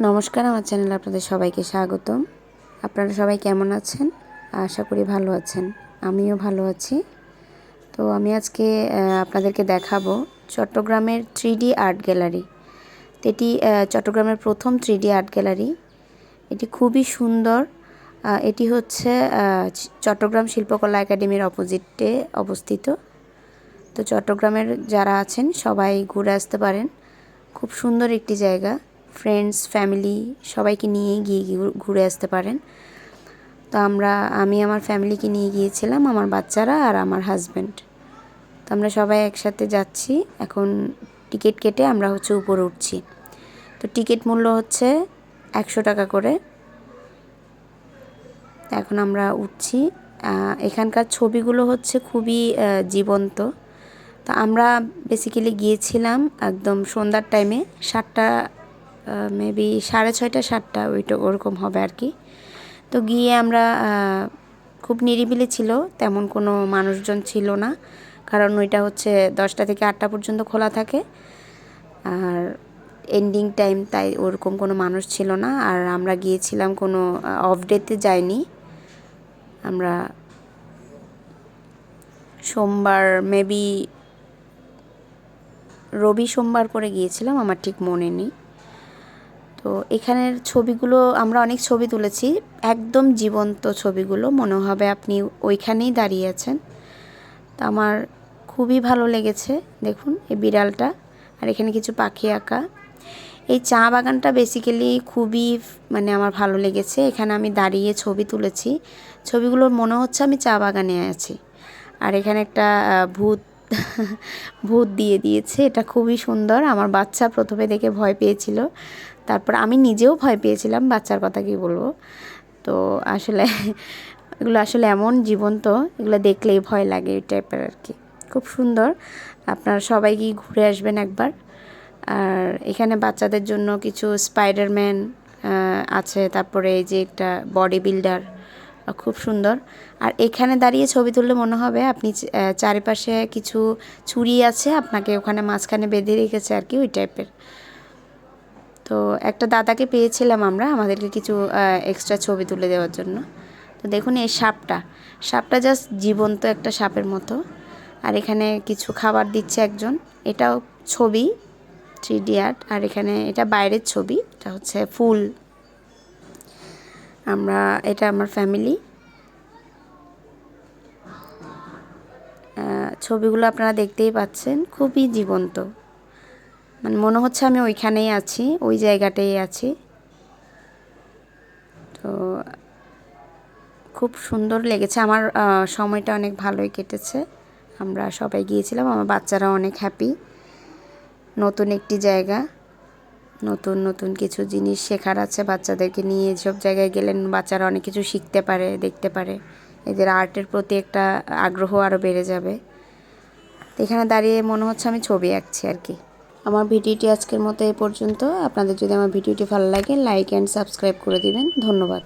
নমস্কার, আমার চ্যানেলে আপনাদের সবাইকে স্বাগতম। আপনারা সবাই কেমন আছেন? আশা করি ভালো আছেন। আমিও ভালো আছি। তো আমি আজকে আপনাদেরকে দেখাবো চট্টগ্রামের থ্রি আর্ট গ্যালারি। এটি চট্টগ্রামের প্রথম থ্রি আর্ট গ্যালারি। এটি খুবই সুন্দর। এটি হচ্ছে চট্টগ্রাম শিল্পকলা একাডেমির অপোজিটে অবস্থিত। তো চট্টগ্রামের যারা আছেন, সবাই ঘুরে আসতে পারেন। খুব সুন্দর একটি জায়গা। ফ্রেন্ডস ফ্যামিলি সবাইকে নিয়ে গিয়ে ঘুরে আসতে পারেন। তো আমরা, আমি আমার ফ্যামিলিকে নিয়ে গিয়েছিলাম, আমার বাচ্চারা আর আমার হাজব্যান্ড তো আমরা সবাই একসাথে যাচ্ছি। এখন টিকিট কেটে আমরা হচ্ছে উপরে উঠছি। তো টিকিট মূল্য হচ্ছে একশো টাকা করে। এখন আমরা উঠছি। এখানকার ছবিগুলো হচ্ছে খুবই জীবন্ত। তো আমরা বেসিক্যালি গিয়েছিলাম একদম সন্ধ্যার টাইমে সাতটা মেবি সাড়ে ছয়টা, সাতটা, ওইটা ওরকম হবে আর কি। তো গিয়ে আমরা খুব নিরিবিলি ছিল, তেমন কোনো মানুষজন ছিল না, কারণ ওইটা হচ্ছে দশটা থেকে আটটা পর্যন্ত খোলা থাকে। আর এন্ডিং টাইম তাই ওরকম কোনো মানুষ ছিল না, আর আমরা গিয়েছিলাম কোনো অফ ডেতে যাইনি। আমরা সোমবার মেবি রবি সোমবার করে গিয়েছিলাম, আমার ঠিক মনে নেই। তো এখানের ছবিগুলো আমরা অনেক ছবি তুলেছি। একদম জীবন্ত ছবিগুলো, মনে হবে আপনি ওইখানেই দাঁড়িয়ে আছেন। তো আমার খুবই ভালো লেগেছে, দেখুন এই বিড়ালটা আর এখানে কিছু পাখি আঁকা। এই চা বাগানটা বেসিক্যালি খুবই মানে আমার ভালো লেগেছে। এখানে আমি দাঁড়িয়ে ছবি তুলেছি। ছবিগুলোর মনে হচ্ছে আমি চা বাগানে আছি। আর এখানে একটা ভূত ভূত দিয়ে দিয়েছে। এটা খুবই সুন্দর। আমার বাচ্চা প্রথমে দেখে ভয় পেয়েছিল। তারপর আমি নিজেও ভয় পেয়েছিলাম, বাচ্চার কথা কি বলব? তো আসলে এগুলো আসলে এমন জীবন্ত, এগুলো দেখলেই ভয় লাগে এই টাইপের আর কি। খুব সুন্দর। আপনারা সবাই গিয়ে ঘুরে আসবেন একবার। আর এখানে বাচ্চাদের জন্য কিছু স্পাইডারম্যান আছে, তারপরে এই যে একটা বডি বিল্ডার খুব সুন্দর। আর এখানে দাঁড়িয়ে ছবি তুললে মনে হবে আপনি চারিপাশে কিছু চুড়ি আছে, আপনাকে ওখানে মাঝখানে বেঁধে রেখেছে আর কি, ওই টাইপের তো একটা দাদাকে পেয়েছিলাম আমরা আমাদেরকে কিছু এক্সট্রা ছবি তুলে দেওয়ার জন্য। তো দেখুন এই সাপটা। সাপটা জাস্ট জীবন্ত একটা সাপের মতো। আর এখানে কিছু খাবার দিচ্ছে একজন। এটাও ছবি থ্রি ডি আর্ট আর এখানে এটা বাইরের ছবি, এটা হচ্ছে ফুল। আমরা, এটা আমার ফ্যামিলি ছবিগুলো আপনারা দেখতেই পাচ্ছেন। খুবই জীবন্ত। মানে মনে হচ্ছে আমি ওইখানেই আছি, ওই জায়গাটাই আছি। তো খুব সুন্দর লেগেছে। আমার সময়টা অনেক ভালোই কেটেছে। আমরা সবাই গিয়েছিলাম, আমার বাচ্চারা অনেক হ্যাপি নতুন একটি জায়গা, নতুন নতুন কিছু জিনিস শেখার আছে বাচ্চাদেরকে নিয়ে। এসব জায়গায় গেলেন বাচ্চারা অনেক কিছু শিখতে পারে, দেখতে পারে। এদের আর্টের প্রতি একটা আগ্রহ আরও বেড়ে যাবে। এখানে দাঁড়িয়ে মনে হচ্ছে আমি ছবি আঁকছি আর কি। আমার ভিডিওটি আজকের মতো এ পর্যন্ত। আপনাদের যদি আমার ভিডিওটি ভালো লাগে লাইক অ্যান্ড সাবস্ক্রাইব করে দিবেন। ধন্যবাদ।